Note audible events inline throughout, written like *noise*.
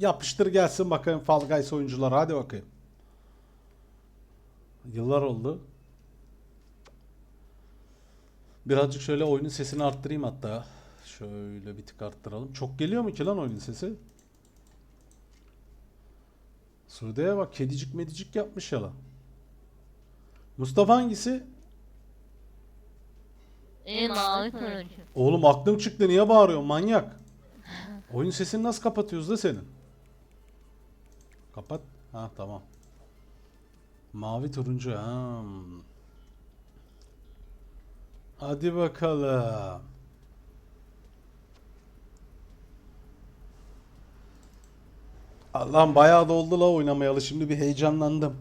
Yapıştır gelsin bakayım Fall Guys oyuncular. Hadi bakayım. Yıllar oldu. Birazcık şöyle oyunun sesini arttırayım hatta. Şöyle bir tık arttıralım. Çok geliyor mu ki lan oyunun sesi? Sude'ye bak kedicik medicik yapmış ya lan. Mustafa hangisi? E mavi turuncu. Oğlum aklım çıktı niye bağırıyorsun manyak? Oyun sesini nasıl kapatıyoruz da senin? Kapat. Ha tamam. Mavi turuncu ha. Hadi bakalım. Allah'ım bayağı da la oynamayalı. Şimdi bir heyecanlandım.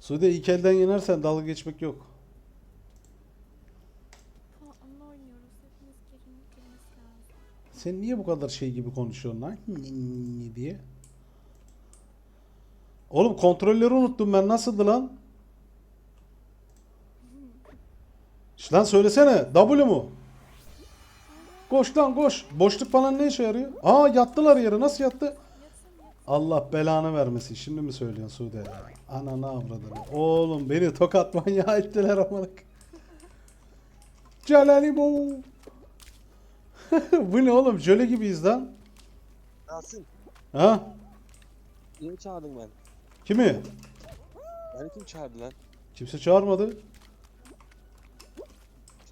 Sude ilk elden yenersen dalga geçmek yok. Sen niye bu kadar şey gibi konuşuyorsun lan? diye. Oğlum kontrolleri unuttum ben. Nasıldı lan? Şş, Lan söylesene. W mu? Koş lan koş. Boşluk falan ne işe yarıyor? Aa yattılar yere. Nasıl yattı? Allah belanı vermesin. Şimdi mi söylüyorsun Sude? ya? Ananı avradını. Oğlum beni tokat manyağı ettiler *laughs* amalık. Celali *laughs* bu. Ne oğlum? Jöle gibiyiz lan. Yasin, Ha? niye çağırdın ben? Kimi? Beni kim çağırdı lan? Kimse çağırmadı.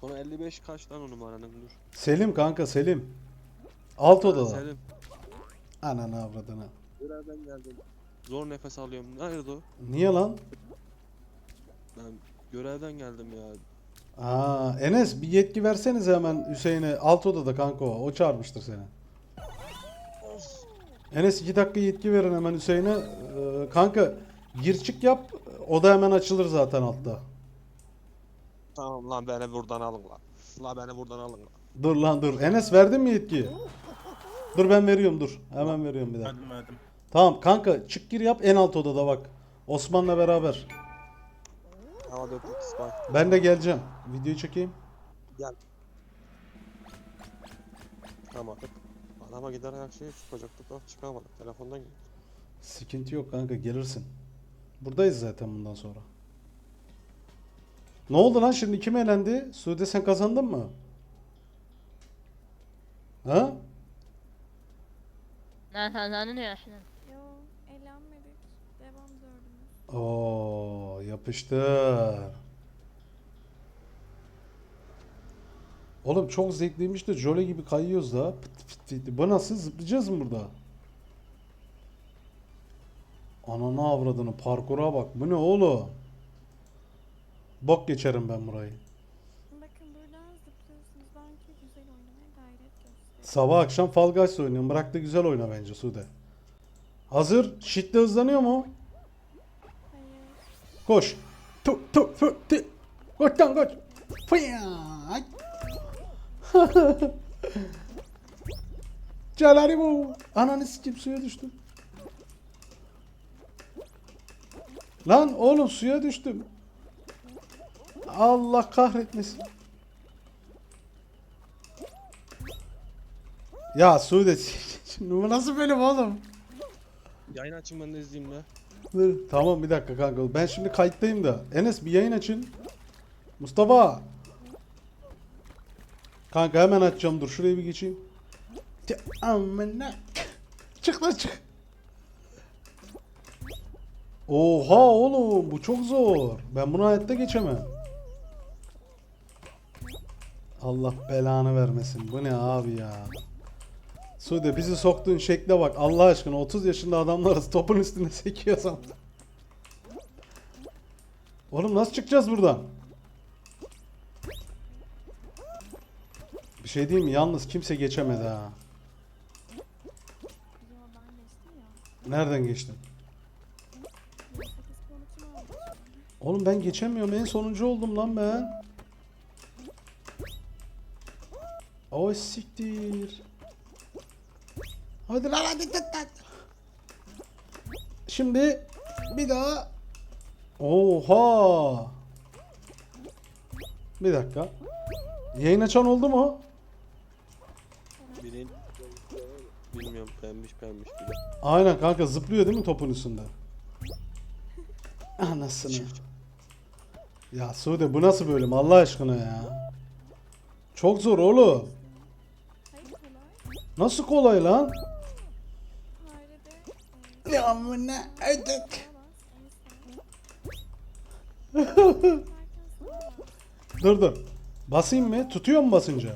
Sonra 55 kaç lan o numaranın dur. Selim kanka Selim. Alt odada. Selim. Ananı avradını. Görevden geldim. Zor nefes alıyorum. Nerede o? Niye lan? Ben görevden geldim ya. Aa, Enes bir yetki verseniz hemen Hüseyin'e. Alt odada kanka o. O çağırmıştır seni. Enes iki dakika yetki verin hemen Hüseyin'e. Ee, kanka gir çık yap. O da hemen açılır zaten altta. Tamam lan beni buradan alın lan. La beni buradan alın lan. Dur lan dur. Enes verdin mi yetkiyi? Dur ben veriyorum dur. Hemen veriyorum bir dakika. Verdim verdim. Tamam kanka çık gir yap en alt odada bak. Osman'la beraber. Hava döpük bak. Ben de geleceğim. Videoyu çekeyim. Gel. Çıkamadık. Adama gider her şeyi çıkacaktık bak çıkamadık. Telefondan gittik. Sıkıntı yok kanka gelirsin. Buradayız zaten bundan sonra. Ne oldu lan şimdi kim elendi? Sude sen kazandın mı? Ha? Ben kazandın ya şimdi. Yo, eğlenmedik. Devam dördümüz. Oo yapıştır. Oğlum çok zevkliymiş de Jole gibi kayıyoruz da. Pıt pıt pıt. Bu nasıl? Zıplayacağız mı burada? Ananı avradını parkura bak. Bu ne oğlum? Bok geçerim ben burayı. Bakın buradan zıplıyorsunuz. Belki güzel oynamaya gayret gösterin. Sabah akşam Fall Guys oynuyorum. Bırak da güzel oyna bence Sude. Hazır. Shitle hızlanıyor mu? Koş. Tu tu tu ti. Koş lan koş. Celali *laughs* bu. Ananı sikeyim suya düştüm. Lan oğlum suya düştüm. Allah kahretmesin. Ya Sude *laughs* şimdi bu nasıl bölüm oğlum? Yayın açın ben de izleyeyim la. Tamam bir dakika kanka. Ben şimdi kayıttayım da. Enes bir yayın açın. Mustafa. Kanka hemen açacağım. Dur şuraya bir geçeyim. Amına. Çık lan çık. Oha oğlum bu çok zor. Ben bunu hayatta geçemem. Allah belanı vermesin. Bu ne abi ya? Sude bizi soktuğun şekle bak. Allah aşkına 30 yaşında adamlarız. Topun üstüne *laughs* sekiyorsam. Oğlum nasıl çıkacağız buradan? Bir şey diyeyim mi? Yalnız kimse geçemedi ha. Nereden geçtin? 28 puanı kim aldı? Oğlum ben geçemiyorum. En sonuncu oldum lan ben. O siktir. Hadi lan hadi tıt tıt. Şimdi bir daha. Oha. Bir dakika. Yayın açan oldu mu? Bilin. bilmiyorum pembiş pembiş bir de. Aynen kanka zıplıyor değil mi topun üstünde? Anasını. Ya Sude bu nasıl bölüm Allah aşkına ya? Çok zor oğlum. Nasıl kolay lan? Ya amına ödük. *laughs* Dur dur. Basayım mı? Tutuyor mu basınca?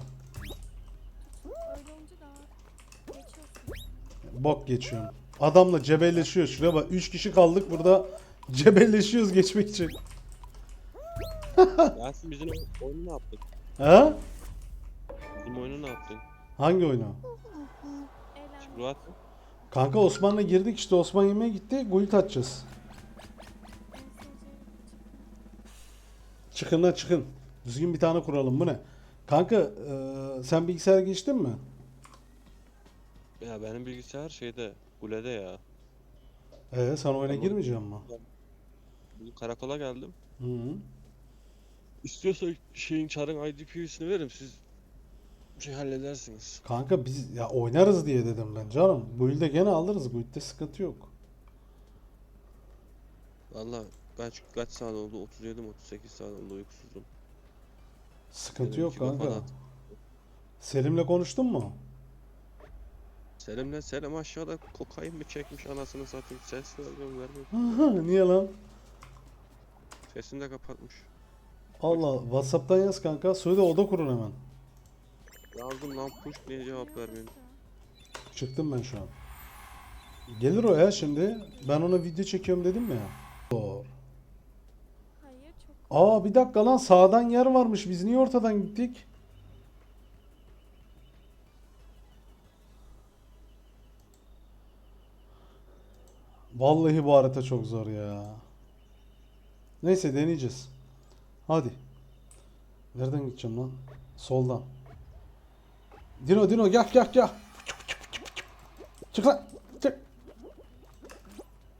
Bok geçiyorum. Adamla cebelleşiyor. Şuraya bak. 3 kişi kaldık burada. *laughs* Cebelleşiyoruz geçmek için. Yasin bizim oyunu ne yaptın? Ha? Bizim oyunu ne yaptın? Hangi oyunu? Ruat Kanka Osman'la girdik işte Osman yemeğe gitti. Guild atacağız. Çıkın lan çıkın. Düzgün bir tane kuralım. Bu ne? Kanka eee, sen bilgisayara geçtin mi? ya benim bilgisayar şeyde kulede ya. Ee sen oyuna Tamam. girmeyeceksin mi? Bugün karakola geldim. Hı -hı. İstiyorsa şeyin çarın IDP'sini veririm siz şey halledersiniz. Kanka biz ya oynarız diye dedim ben canım. Guild'e gene alırız. Guild'de sıkıntı yok. Valla kaç kaç saat oldu? 37 mi 38 saat oldu uykusuzum. Sıkıntı Dedim yok ki, kanka. Selim'le konuştun mu? Selim'le Selim aşağıda kokain mi çekmiş anasını satayım ses vermiyorum vermiyorum. Niye lan? Sesini de kapatmış. Allah WhatsApp'tan yaz kanka. Söyle oda kurun hemen. Yazdım lan push niye cevap vermiyorsun? Çıktım ben şu an. Gelir o ya şimdi. Ben ona video çekiyorum dedim ya. Doğru. Hayır çok Aa bir dakika lan sağdan yer varmış. Biz niye ortadan gittik? Vallahi bu harita çok zor ya. Neyse deneyeceğiz. Hadi. Nereden gideceğim lan? Soldan. Dino Dino gel gel gel. Çık lan. Çık.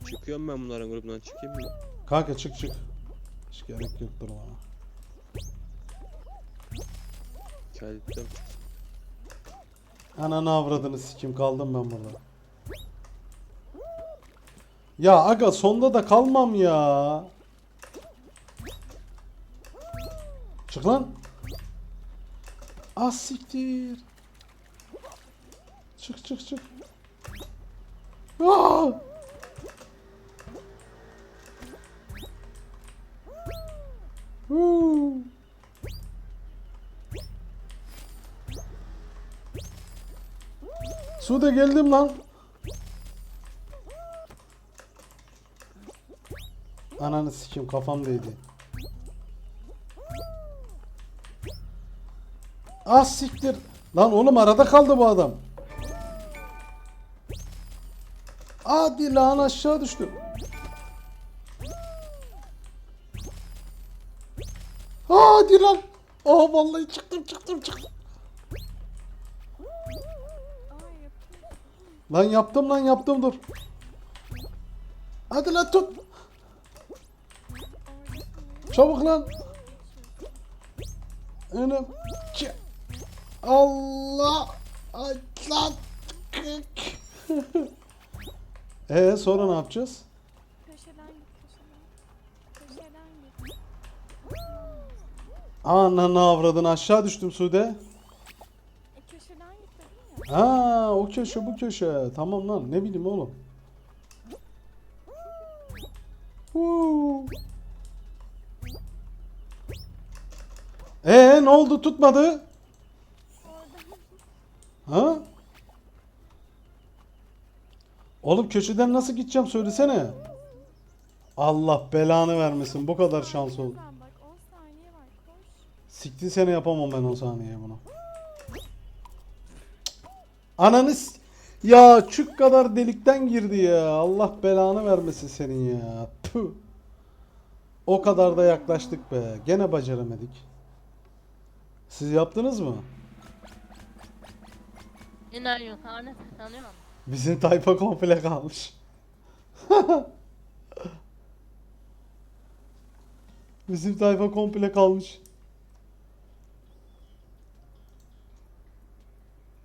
Çıkıyorum ben bunların grubundan çıkayım mı? Kanka çık çık. Hiç gerek yok durmana. Kendimden Ananı avradını sikim kaldım ben burada. Ya aga sonda da kalmam ya. Çık lan. Ah siktir. Çık çık çık. Aa! Huu. Sude geldim lan. Ananı sikim kafam değdi. Ah siktir. Lan oğlum arada kaldı bu adam. Hadi lan aşağı düştü. Hadi lan. Oh vallahi çıktım çıktım çıktım. Lan yaptım lan yaptım dur. Hadi lan tut. Çabuk lan. Önüm. Allah. Ay lan. Ee sonra ne yapacağız? Köşeden git köşeden. Köşeden git. Ananı avradını aşağı düştüm Sude. E köşeden git ya. Ha o köşe bu köşe. Tamam lan ne bileyim oğlum. Huu. Ee ne oldu tutmadı? Oradan. Ha? Oğlum köşeden nasıl gideceğim söylesene. Allah belanı vermesin bu kadar şans oldu. Sen bak 10 saniye var koş. Siktir sene yapamam ben o saniye bunu. Ananı ya çük kadar delikten girdi ya. Allah belanı vermesin senin ya. Tüh. O kadar da yaklaştık be. Gene beceremedik. Siz yaptınız mı? Yine yukarıda sanıyorum. Bizim tayfa komple kalmış. *laughs* Bizim tayfa komple kalmış.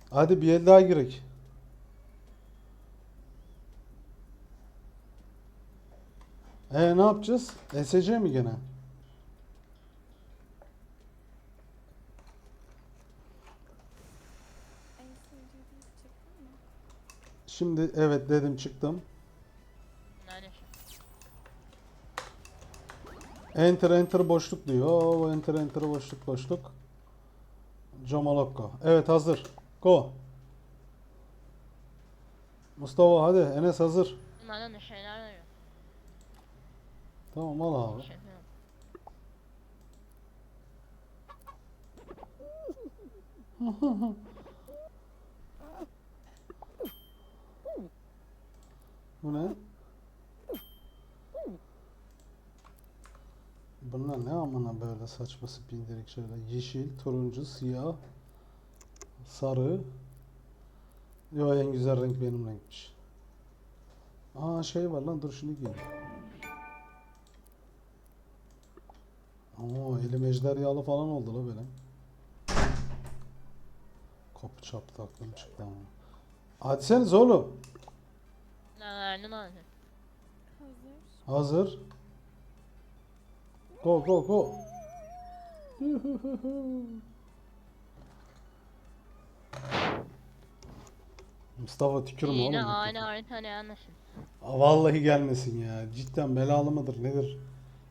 Hadi bir el daha girek. E ne yapacağız? SC mi gene? Şimdi evet dedim çıktım. Enter enter boşluk diyor. Enter enter boşluk boşluk. Jomalokko. Evet hazır. Go. Mustafa hadi Enes hazır. Tamam al abi. *laughs* Şey yapıyorum. Bu ne? Bunlar ne amına böyle saçma spindirik şeyler. Yeşil, turuncu, siyah, sarı. Yo en güzel renk benim renkmiş. Aa şey var lan dur şunu giy. Oo elim ejderhalı falan oldu la benim. Kapı çaptı aklım çıktı ama. Sen oğlum. Nelerden alıyor? Hazır. Hazır. Go go go. Mustafa tükürme oğlum. Yine aynı harita ne anlaşın? Aa, Vallahi gelmesin ya. Cidden belalı mıdır nedir?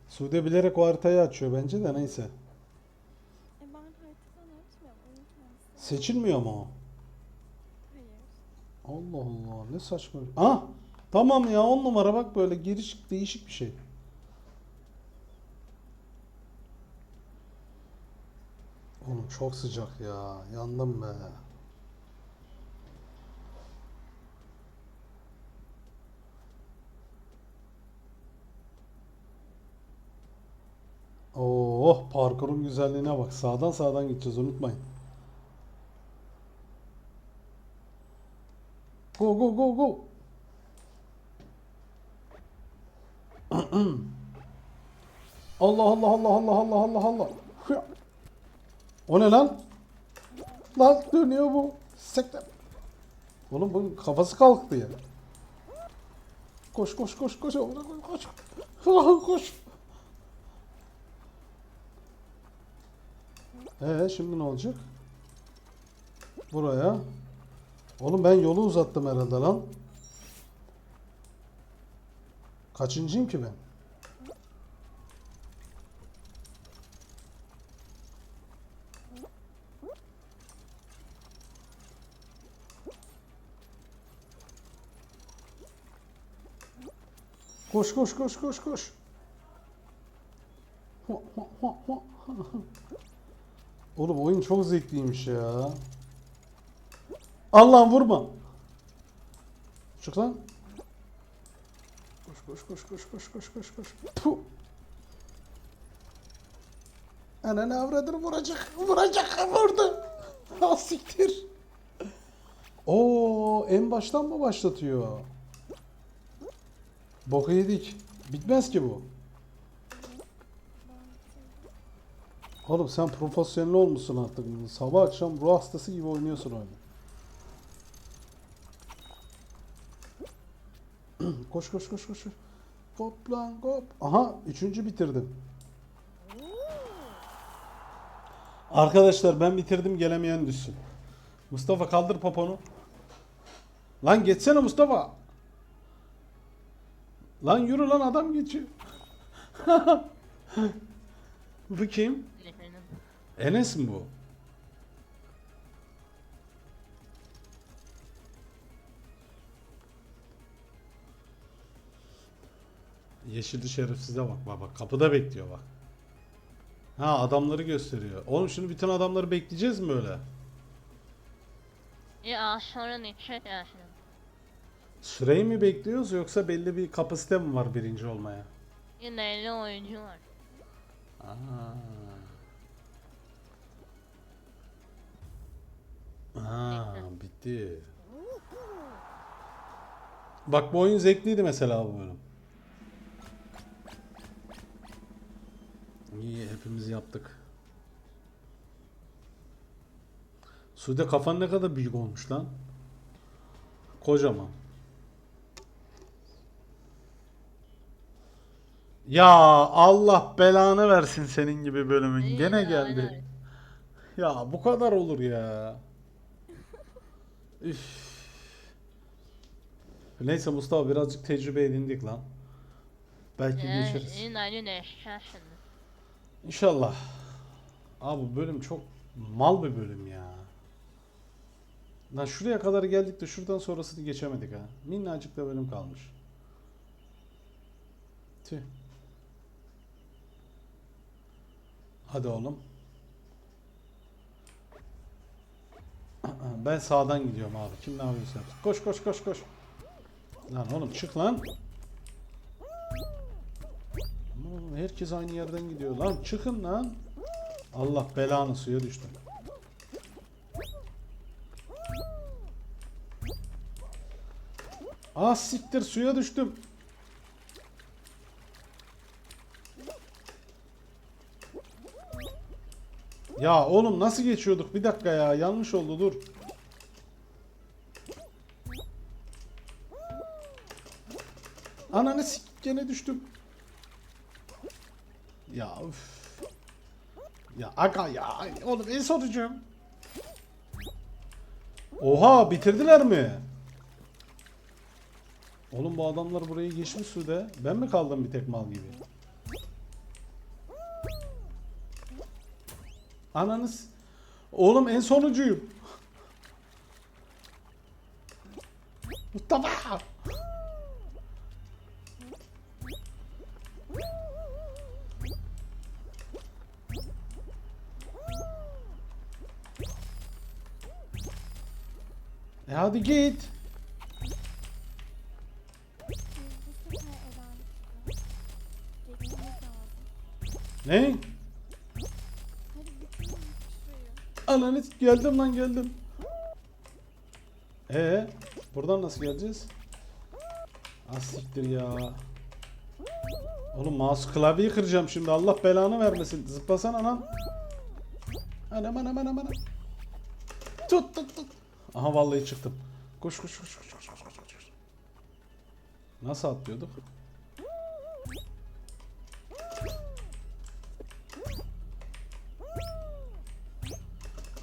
Sude bilerek o haritayı açıyor bence de neyse. E ben haritadan açmıyorum. Seçilmiyor mu o? Hayır. Allah Allah ne saçma. Ah tamam ya on numara bak böyle giriş değişik bir şey. Oğlum çok sıcak ya. Yandım be. Oh parkurun güzelliğine bak. Sağdan sağdan gideceğiz unutmayın. Go go go go. Allah Allah Allah Allah Allah Allah Allah. Hıya. O ne lan? Lan dönüyor bu. Sekte. Oğlum bunun kafası kalktı ya. Koş koş koş koş koş. koş. koş. Ee şimdi ne olacak? Buraya. Oğlum ben yolu uzattım herhalde lan. Kaçıncıyım ki ben? Koş koş koş koş koş. Oğlum oyun çok zevkliymiş ya. Allah'ım vurma. Çık lan. Koş koş koş koş koş koş koş. Puh. Ananı avradını vuracak. Vuracak. Vurdu. Ha. Oo en baştan mı başlatıyor? Boku yedik. Bitmez ki bu. Oğlum sen profesyonel olmuşsun artık. Sabah akşam ruh hastası gibi oynuyorsun oyunu. Koş koş koş koş. Hop lan hop. Aha üçüncü bitirdim. Arkadaşlar ben bitirdim gelemeyen düşsün. Mustafa kaldır poponu. Lan geçsene Mustafa. Lan yürü lan adam geçiyor. *laughs* Bu kim? Enes mi bu? Yeşilli şerefsize bak bak bak kapıda bekliyor bak. Ha adamları gösteriyor. Oğlum şimdi bütün adamları bekleyeceğiz mi öyle? Ya sonra ne şey ya şimdi. Süreyi mi bekliyoruz yoksa belli bir kapasite mi var birinci olmaya? Yine 50 oyuncu var. Aa. Aa, bitti. Bak bu oyun zevkliydi mesela bu bölüm. İyi hepimiz yaptık. Sude kafan ne kadar büyük olmuş lan. Kocaman. Ya Allah belanı versin senin gibi bölümün. İyi Gene geldi. aynen. Ya bu kadar olur ya. *laughs* Üf. Neyse Mustafa birazcık tecrübe edindik lan. Belki Yani geçeriz. İnşallah. Abi bu bölüm çok mal bir bölüm ya. Lan şuraya kadar geldik de şuradan sonrasını geçemedik ha. Minnacık da bölüm kalmış. Tüh. Hadi oğlum. *clears throat* Ben sağdan gidiyorum abi. Kim ne yapıyorsa. Koş koş koş koş. Lan oğlum çık lan. Herkes aynı yerden gidiyor. Lan çıkın lan. Allah belanı suya düştüm. Ah siktir suya düştüm. Ya oğlum nasıl geçiyorduk? Bir dakika ya yanlış oldu dur. Ananı sik gene düştüm. Ya üf. Ya aga ya oğlum en sonucum. Oha bitirdiler mi? Oğlum bu adamlar burayı geçmiş suda. Ben mi kaldım bir tek mal gibi? Ananız. Oğlum en sonuncuyum. Mustafa. E hadi git. Ne? Ananı geldim lan geldim. Ee, buradan nasıl geleceğiz? Az siktir ya. Oğlum mouse klavyeyi kıracağım şimdi. Allah belanı vermesin. Zıplasana lan. Anam anam anam anam. Tut tut tut. Aha vallahi çıktım. Koş koş koş koş koş koş koş. Nasıl atlıyorduk?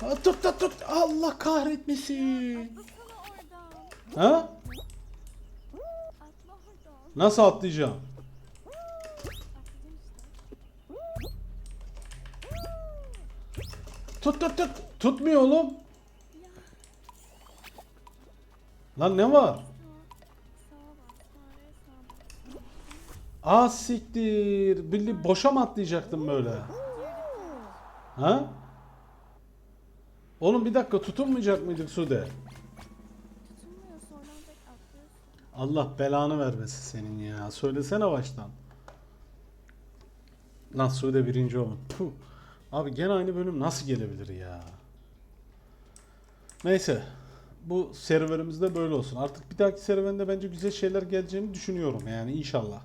Ha, tut tut tut. Allah kahretmesin. Ha? Nasıl atlayacağım? Tut tut tut. Tutmuyor oğlum. Lan ne var? Aa siktir. Bildi boşa mı atlayacaktım böyle? Ha? Oğlum bir dakika tutunmayacak mıydık Sude? Allah belanı vermesin senin ya. Söylesene baştan. Lan Sude birinci olun. Puh. Abi gene aynı bölüm nasıl gelebilir ya? Neyse. Bu serüvenimizde böyle olsun. Artık bir dahaki serüvende bence güzel şeyler geleceğini düşünüyorum yani inşallah.